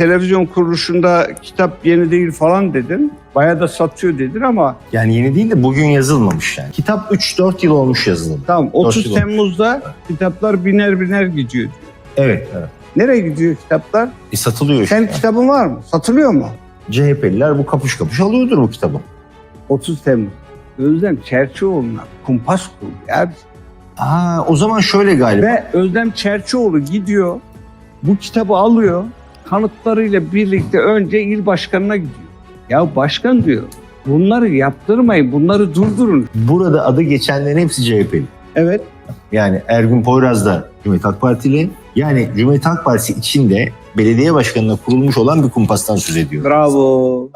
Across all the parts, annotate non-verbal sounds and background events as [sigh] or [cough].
televizyon kuruluşunda kitap yeni değil falan dedin. Bayağı da satıyor dedin ama Yani yeni değil de bugün yazılmamış yani. Kitap 3-4 yıl olmuş yazılım. tamam 30 yıl. Temmuz'da kitaplar biner biner gidiyor. diyor. Evet, evet. Nereye gidiyor kitaplar? E, satılıyor işte. Senin kitabın var mı? Satılıyor mu? CHP'liler bu kapış kapış alıyordur bu kitabı. 30 Temmuz. Özlem Çerçioğlu'na kumpas kurdu. Ya. Aa, o zaman şöyle galiba. Ve Özlem Çerçioğlu gidiyor, bu kitabı alıyor, kanıtlarıyla birlikte önce il başkanına gidiyor. Ya başkan diyor, bunları yaptırmayın, bunları durdurun. Burada adı geçenlerin hepsi CHP'li. Evet, Yani Ergun Poyraz da Cumhuriyet Halk Partili. Yani Cumhuriyet Halk Partisi içinde belediye başkanına kurulmuş olan bir kumpastan söz ediyor. bravo.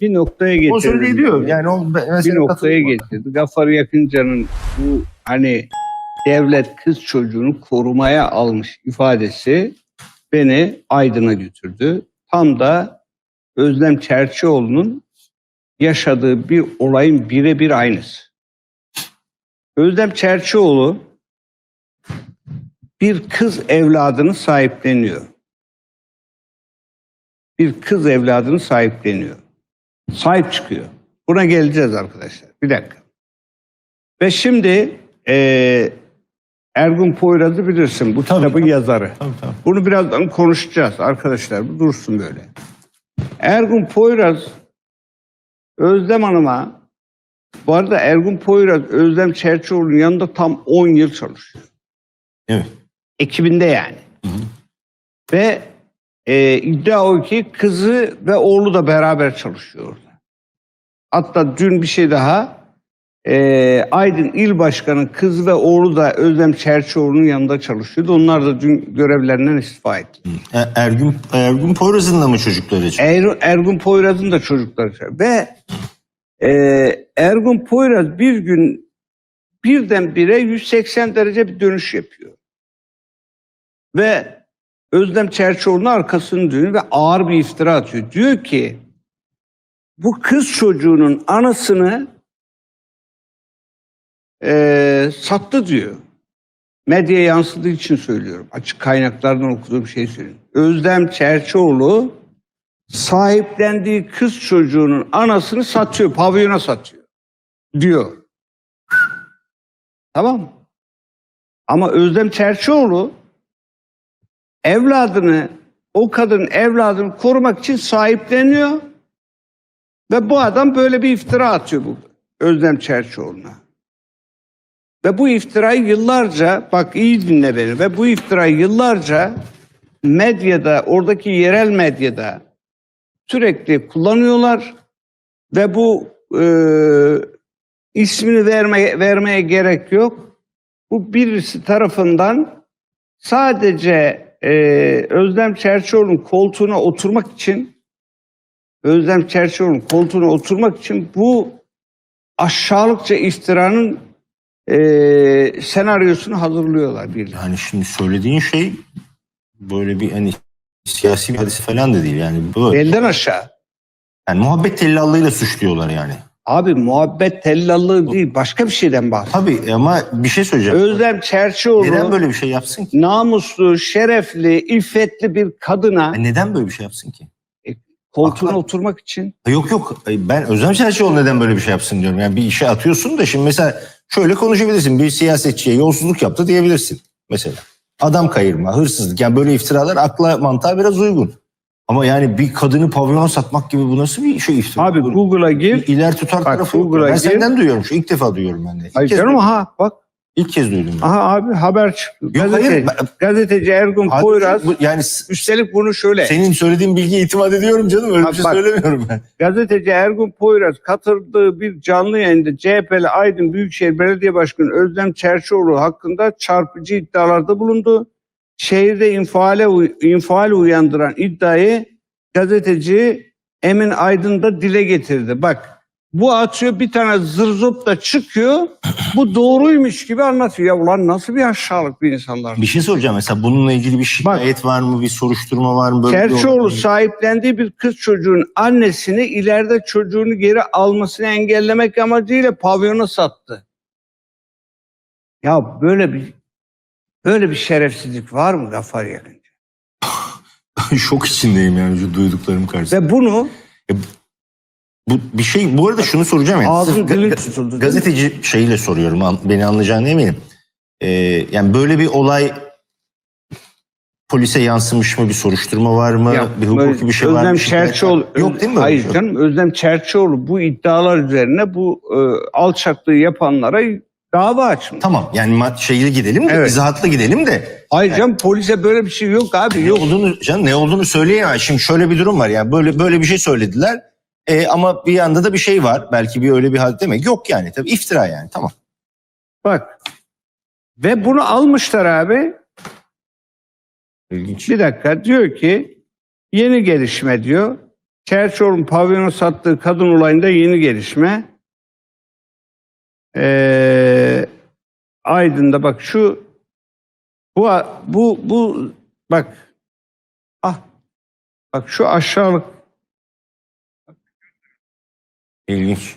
Bir noktaya getirdi. O söyle ediyor. Yani o bir mesela noktaya getirdi. Gafar Yakınca'nın bu hani devlet kız çocuğunu korumaya almış ifadesi beni Aydın'a götürdü. Tam da Özlem Çerçioğlu'nun yaşadığı bir olayın birebir aynısı. Özlem Çerçioğlu bir kız evladını sahipleniyor. Bir kız evladını sahipleniyor. Sahip çıkıyor. Buna geleceğiz arkadaşlar. Bir dakika. Ve şimdi eee Ergun Poyraz'ı bilirsin. Bu Tabii, kitabın tabii. yazarı. Tabii, tabii. Bunu birazdan konuşacağız arkadaşlar. Bu dursun böyle. Ergun Poyraz Özlem Hanım'a bu arada Ergun Poyraz Özlem Çerçioğlu'nun yanında tam 10 yıl çalışıyor. Evet. Ekibinde yani. Hı hı. Ve e, iddia o ki kızı ve oğlu da beraber çalışıyor orada. Hatta dün bir şey daha e, Aydın İl Başkanı kızı ve oğlu da Özlem Çerçioğlu'nun yanında çalışıyordu. Onlar da dün görevlerinden istifa etti. E, Ergun, Ergun Poyraz'ın da mı çocukları için? Er, Ergun Poyraz'ın da çocukları var. ve e, Ergun Poyraz bir gün birdenbire 180 derece bir dönüş yapıyor. Ve Özlem Çerçioğlu'nun arkasını dönüyor ve ağır bir iftira atıyor. Diyor ki bu kız çocuğunun anasını e, sattı diyor. Medyaya yansıdığı için söylüyorum. Açık kaynaklardan okuduğum şey söylüyorum. Özlem Çerçioğlu sahiplendiği kız çocuğunun anasını satıyor, pavyona satıyor diyor. Tamam mı? Ama Özlem Çerçioğlu evladını, o kadın evladını korumak için sahipleniyor ve bu adam böyle bir iftira atıyor bu Özlem Çerçioğlu'na. Ve bu iftirayı yıllarca, bak iyi dinle beni, ve bu iftirayı yıllarca medyada, oradaki yerel medyada sürekli kullanıyorlar ve bu e, ismini vermeye, vermeye gerek yok. Bu birisi tarafından sadece e, Özlem Çerçioğlu'nun koltuğuna oturmak için Özlem Çerçioğlu'nun koltuğuna oturmak için bu aşağılıkça iftiranın e, senaryosunu hazırlıyorlar birlikte. Yani şimdi söylediğin şey böyle bir hani siyasi bir hadise falan da değil yani böyle. Belden aşağı. Yani muhabbet tellallığıyla suçluyorlar yani. Abi muhabbet tellallığı değil başka bir şeyden bahsediyor. Tabii ama bir şey söyleyeceğim. Özlem Çerçioğlu Neden böyle bir şey yapsın ki? namuslu, şerefli, iffetli bir kadına E Neden böyle bir şey yapsın ki? koltuğuna Haklı. oturmak için E Yok yok E ben Özlem Çerçioğlu neden böyle bir şey yapsın diyorum. Yani bir işe atıyorsun da şimdi mesela şöyle konuşabilirsin. Bir siyasetçiye yolsuzluk yaptı diyebilirsin mesela. Adam kayırma, hırsızlık yani böyle iftiralar akla mantığa biraz uygun. Ama yani bir kadını pavyona satmak gibi bu nasıl bir şey iftira? abi. Google'a gir. İler tutar Bak, tarafı. Google'a Ben gir. senden duyuyorum. Şu ilk defa duyuyorum ben de. İlk, Hayır canım aha bak. İlk kez duydum. ben. Aha abi haber çıktı. Yok Gazeteci, hayır. ben- gazeteci Ergun Abi, Poyraz bu- yani s- üstelik bunu şöyle. senin söylediğin bilgiye itimat ediyorum canım. Öyle Bak, bir şey bak. söylemiyorum ben. Gazeteci Ergun Poyraz katıldığı bir canlı yayında CHP'li Aydın Büyükşehir Belediye Başkanı Özlem Çerçioğlu hakkında çarpıcı iddialarda bulundu. Şehirde infiale, uy- infial uyandıran iddiayı gazeteci Emin Aydın da dile getirdi. Bak bu atıyor bir tane zırzop da çıkıyor. Bu doğruymuş gibi anlatıyor. Ya ulan nasıl bir aşağılık bir insanlar. Bir şey soracağım mesela bununla ilgili bir şikayet var mı? Bir soruşturma var mı? Böyle olay- sahiplendiği bir kız çocuğun annesini ileride çocuğunu geri almasını engellemek amacıyla pavyona sattı. Ya böyle bir Böyle bir şerefsizlik var mı Gafar Yakıncı? [laughs] Şok içindeyim yani şu duyduklarım karşısında. Ve bunu Bu bir şey bu arada şunu soracağım Sırf dili ga- tutuldu. gazeteci şeyiyle soruyorum. an- Beni anlayacağını eminim. Ee, yani böyle bir olay polise yansımış mı? Bir soruşturma var mı? Ya, bir hukuki bir şey var Özlem? Şikayet var Çerçioğlu, mı? Yok değil mi? Hayır Yok. canım. Özlem Çerçioğlu bu iddialar üzerine bu e, alçaklığı yapanlara dava açmış. Tamam yani ma- şeyli gidelim de Evet. izahatlı gidelim de Hayır canım polise böyle bir şey yok abi ne yok. olduğunu canım ne olduğunu söyleyemem. Şimdi şöyle bir durum var yani böyle böyle bir şey söylediler. E, ama bir yanda da bir şey var. Belki bir öyle bir hal demek. Yok yani tabii iftira yani tamam. Bak. Ve bunu almışlar abi. İlginç. Bir dakika diyor ki yeni gelişme diyor. Çerçoğlu'nun pavyonu sattığı kadın olayında yeni gelişme. Ee, Aydın'da bak şu bu bu bu bak ah bak şu aşağılık İlginç.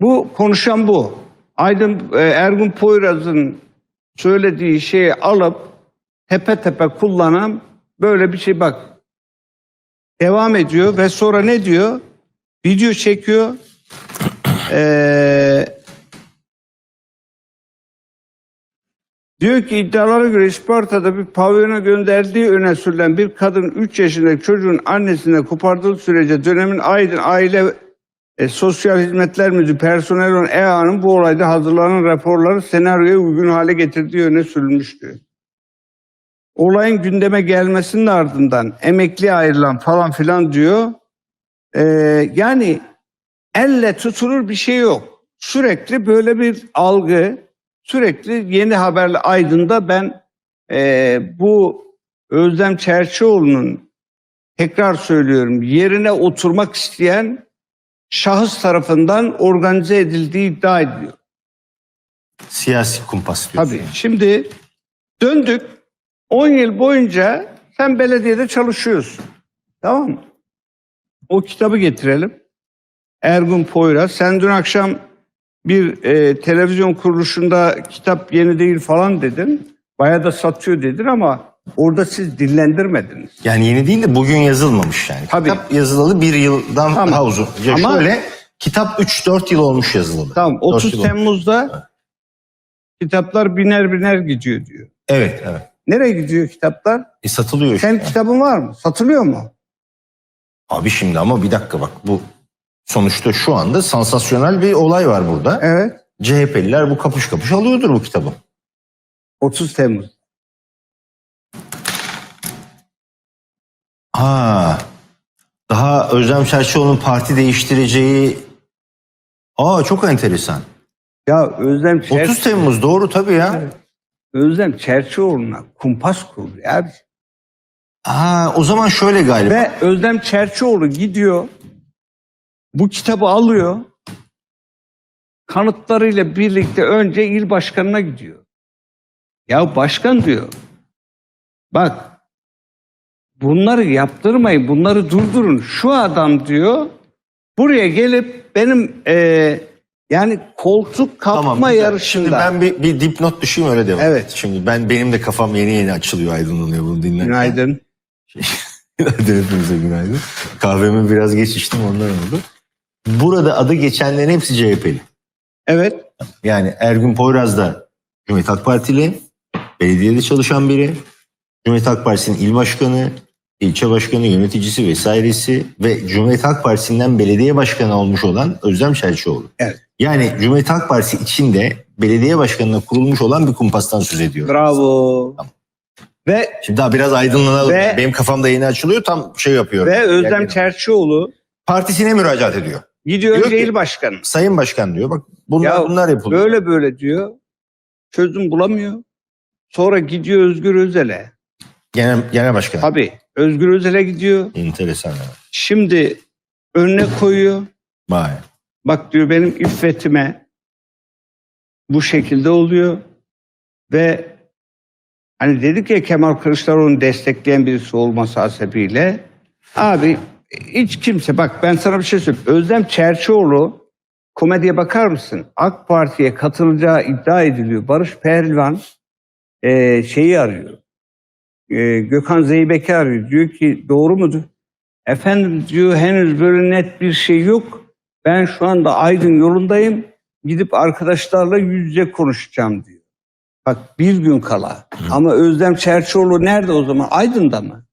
bu konuşan bu. Aydın e, Ergun Poyraz'ın söylediği şeyi alıp tepe tepe kullanan böyle bir şey bak. Devam ediyor ve sonra ne diyor? Video çekiyor. Ee, diyor ki iddialara göre Isparta'da bir pavyona gönderdiği öne sürülen bir kadın 3 yaşındaki çocuğun annesine kopardığı sürece dönemin Aydın Aile e, Sosyal Hizmetler Müdürü personel EA'nın bu olayda hazırlanan raporları senaryoya uygun hale getirdiği öne sürülmüştü. Olayın gündeme gelmesinin ardından emekli ayrılan falan filan diyor. Ee, yani elle tutulur bir şey yok. Sürekli böyle bir algı, sürekli yeni haberle aydında ben e, bu Özlem Çerçioğlu'nun tekrar söylüyorum yerine oturmak isteyen şahıs tarafından organize edildiği iddia ediliyor. Siyasi kumpas diyorsun. Tabii. Şimdi döndük. 10 yıl boyunca sen belediyede çalışıyorsun. Tamam mı? O kitabı getirelim. Ergun Poyraz. Sen dün akşam bir e, televizyon kuruluşunda kitap yeni değil falan dedin. Bayağı da satıyor dedin ama orada siz dillendirmediniz. Yani yeni değil de bugün yazılmamış yani. Tabii. Kitap yazılalı bir yıldan Tamam. daha uzun. Ya Ama- şöyle kitap 3-4 yıl olmuş yazılalı. Tamam 30 Dört yıl olmuş. Temmuz'da kitaplar biner biner gidiyor diyor. Evet evet. Nereye gidiyor kitaplar? E, satılıyor işte. Sen kitabın var mı? Satılıyor mu? Abi şimdi ama bir dakika bak bu sonuçta şu anda sansasyonel bir olay var burada. Evet. CHP'liler bu kapış kapış alıyordur bu kitabı. 30 Temmuz. Ha. Daha Özlem Çerçioğlu'nun parti değiştireceği Aa çok enteresan. Ya Özlem 30 Çer Temmuz doğru tabii ya. Özlem Çerçioğlu'na kumpas kurdu abi. Ha o zaman şöyle galiba. Ve Özlem Çerçioğlu gidiyor. Bu kitabı alıyor. Kanıtlarıyla birlikte önce il başkanına gidiyor. Ya başkan diyor. Bak bunları yaptırmayın, bunları durdurun. Şu adam diyor buraya gelip benim eee, yani koltuk kapma Tamam. güzel. yarışında. Şimdi ben bir, bir dipnot düşeyim öyle devam. Evet. Şimdi ben benim de kafam yeni yeni açılıyor aydınlanıyor bunu dinlerken. Günaydın. [laughs] Günaydın hepinize günaydın. Kahvemi biraz geç içtim ondan oldu. Burada adı geçenlerin hepsi CHP'li. Evet. Yani Ergün Poyraz da Cumhuriyet Halk Partili, belediyede çalışan biri. Cumhuriyet Halk Partisi'nin il başkanı, ilçe başkanı, yöneticisi vesairesi ve Cumhuriyet Halk Partisi'nden belediye başkanı olmuş olan Özlem Çerçioğlu. Evet. Yani Cumhuriyet Halk Partisi içinde belediye başkanına kurulmuş olan bir kumpastan söz ediyor. Bravo. Ve Şimdi daha biraz aydınlanalım. Ve- Benim kafamda yeni açılıyor tam şey yapıyorum. ve Özlem Çerçioğlu Partisine müracaat ediyor. gidiyor Diyor önce ki- il başkanı. Sayın Başkan diyor bak bunlar Ya bunlar yapılıyor. Böyle böyle diyor. Çözüm bulamıyor. Sonra gidiyor Özgür Özel'e. Genel, genel Başkan. Tabii Özgür Özel'e gidiyor. Enteresan. ya. Şimdi önüne koyuyor. Vay. Bak diyor benim iffetime bu şekilde oluyor. Ve hani dedik ya Kemal Kılıçdaroğlu'nu destekleyen birisi olması hasebiyle abi hiç kimse bak ben sana bir şey söyleyeyim. Özlem Çerçioğlu komediye bakar mısın? AK Parti'ye katılacağı iddia ediliyor. Barış Pehlivan e, şeyi arıyor. E, Gökhan Zeybek'i arıyor. Diyor ki doğru mudur? Efendim diyor henüz böyle net bir şey yok. Ben şu anda Aydın yolundayım. Gidip arkadaşlarla yüz yüze konuşacağım diyor. Bak bir gün kala. Ama Özlem Çerçioğlu nerede o zaman? Aydın'da mı?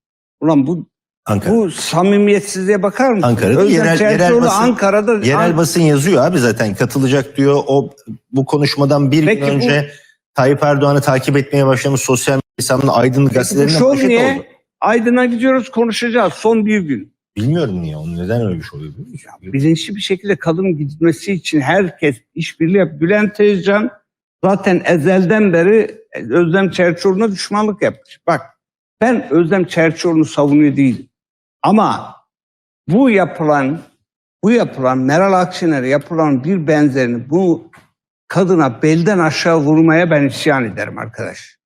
Ulan bu Ankara. bu samimiyetsizliğe bakar mısın? Ankara'da Özlem yerel- yerel basın- Ankara'da. Yerel basın yazıyor abi zaten katılacak diyor. O bu konuşmadan bir Peki gün bu- önce Tayyip Erdoğan'ı takip etmeye başlamış sosyal hesabında Aydın gazetelerinde manşet niye? oldu. Aydın'a gidiyoruz konuşacağız son bir gün. Bilmiyorum niye onu neden öyle bir şey oluyor. bilmiyorum. bilinçli bir şekilde kadın gitmesi için herkes işbirliği yap. Bülent Tezcan zaten ezelden beri Özlem Çerçioğlu'na düşmanlık yapmış. Bak ben Özlem Çerçioğlu'nu savunuyor değilim. Ama bu yapılan bu yapılan Meral Akşener'e yapılan bir benzerini bu kadına belden aşağı vurmaya ben isyan ederim arkadaş.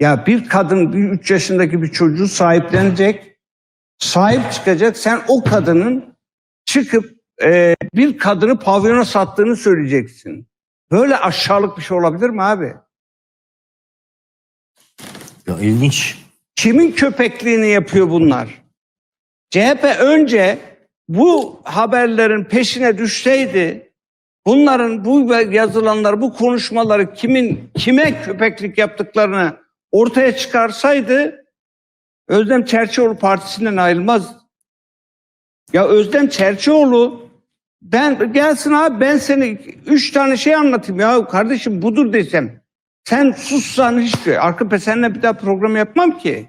Ya bir kadın bir 3 yaşındaki bir çocuğu sahiplenecek, sahip çıkacak. Sen o kadının çıkıp e, bir kadını pavyona sattığını söyleyeceksin. Böyle aşağılık bir şey olabilir mi abi? Ya ilginç. Kimin köpekliğini yapıyor bunlar? CHP önce bu haberlerin peşine düşseydi bunların bu yazılanlar, bu konuşmaları kimin kime köpeklik yaptıklarını ortaya çıkarsaydı Özlem Çerçioğlu partisinden ayrılmaz. Ya Özlem Çerçioğlu ben gelsin abi ben seni üç tane şey anlatayım ya kardeşim budur desem. Sen sussan hiçbir şey. Arka seninle bir daha program yapmam ki.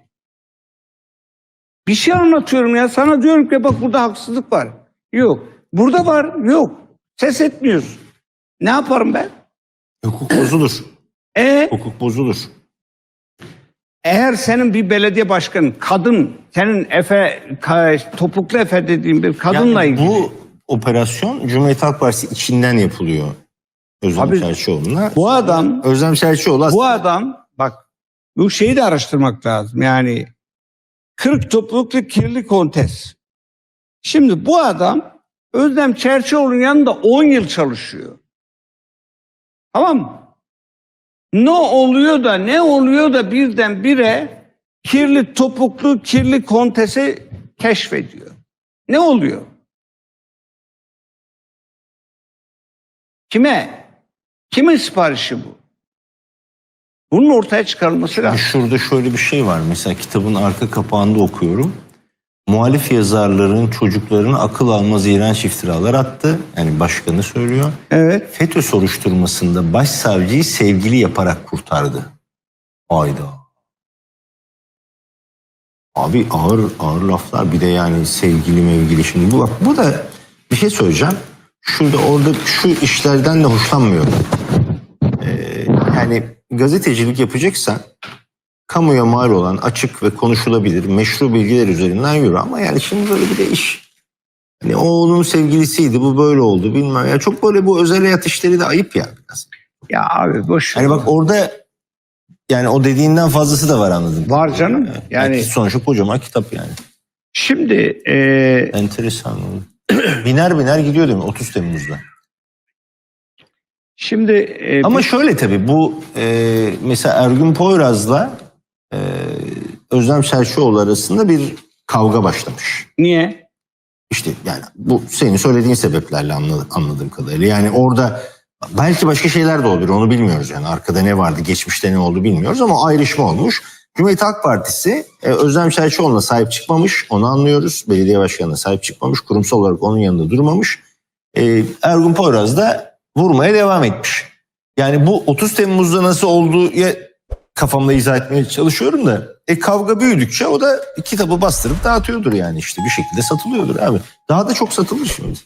Bir şey anlatıyorum ya. Sana diyorum ki bak burada haksızlık var. Yok. Burada var. Yok. Ses etmiyorsun. Ne yaparım ben? Hukuk bozulur. E Hukuk bozulur. Eğer senin bir belediye başkanı kadın senin Efe topuklu Efe dediğin bir kadınla Yani ilgili. bu operasyon Cumhuriyet Halk Partisi içinden yapılıyor. Özlem Abi, Çerçioğlu'na. bu adam Özlem aslında Bu adam bak bu şeyi de araştırmak lazım. Yani 40 topluluklu kirli kontes. Şimdi bu adam Özlem Çerçioğlu'nun yanında 10 yıl çalışıyor. Tamam mı? Ne oluyor da ne oluyor da birden bire kirli topuklu kirli kontesi keşfediyor. Ne oluyor? Kime? Kimin siparişi bu? Bunun ortaya çıkarılması lazım. Şurada şöyle bir şey var. Mesela kitabın arka kapağında okuyorum. Muhalif yazarların çocuklarını akıl almaz iğrenç iftiralar attı. Yani başkanı söylüyor. Evet. FETÖ soruşturmasında başsavcıyı sevgili yaparak kurtardı. Ayda. Abi ağır ağır laflar bir de yani sevgili mevgili şimdi bu bak bu da bir şey söyleyeceğim. Şurada orada şu işlerden de hoşlanmıyorum. Ee, yani gazetecilik yapacaksan kamuya mal olan açık ve konuşulabilir meşru bilgiler üzerinden yürü ama yani şimdi böyle bir de iş. Hani o onun sevgilisiydi bu böyle oldu bilmem ya çok böyle bu özel hayat işleri de ayıp ya biraz. Ya abi boş. Hani bak orada yani o dediğinden fazlası da var anladım. Var canım. Yani Yani sonuçta kocaman kitap yani. şimdi e, Enteresan. [clears throat] biner biner gidiyor değil mi 30 Temmuz'da. şimdi e, Ama bir- şöyle tabii bu e, mesela Ergün Poyraz'la e, Özlem Çerşioğlu arasında bir kavga başlamış. niye? İşte yani bu senin söylediğin sebeplerle anla- anladığım kadarıyla. Yani orada belki başka şeyler de olabilir onu bilmiyoruz yani. Arkada ne vardı, geçmişte ne oldu bilmiyoruz ama ayrışma olmuş. Cumhuriyet Halk Partisi e, Özlem Çerçioğlu'na sahip çıkmamış. Onu anlıyoruz. Belediye başkanına sahip çıkmamış. Kurumsal olarak onun yanında durmamış. E, Ergun Poyraz da vurmaya devam etmiş. Yani bu 30 Temmuz'da nasıl olduğu kafamda izah etmeye çalışıyorum da e kavga büyüdükçe o da kitabı bastırıp dağıtıyordur yani işte bir şekilde satılıyordur abi. Daha da çok satılır şimdi.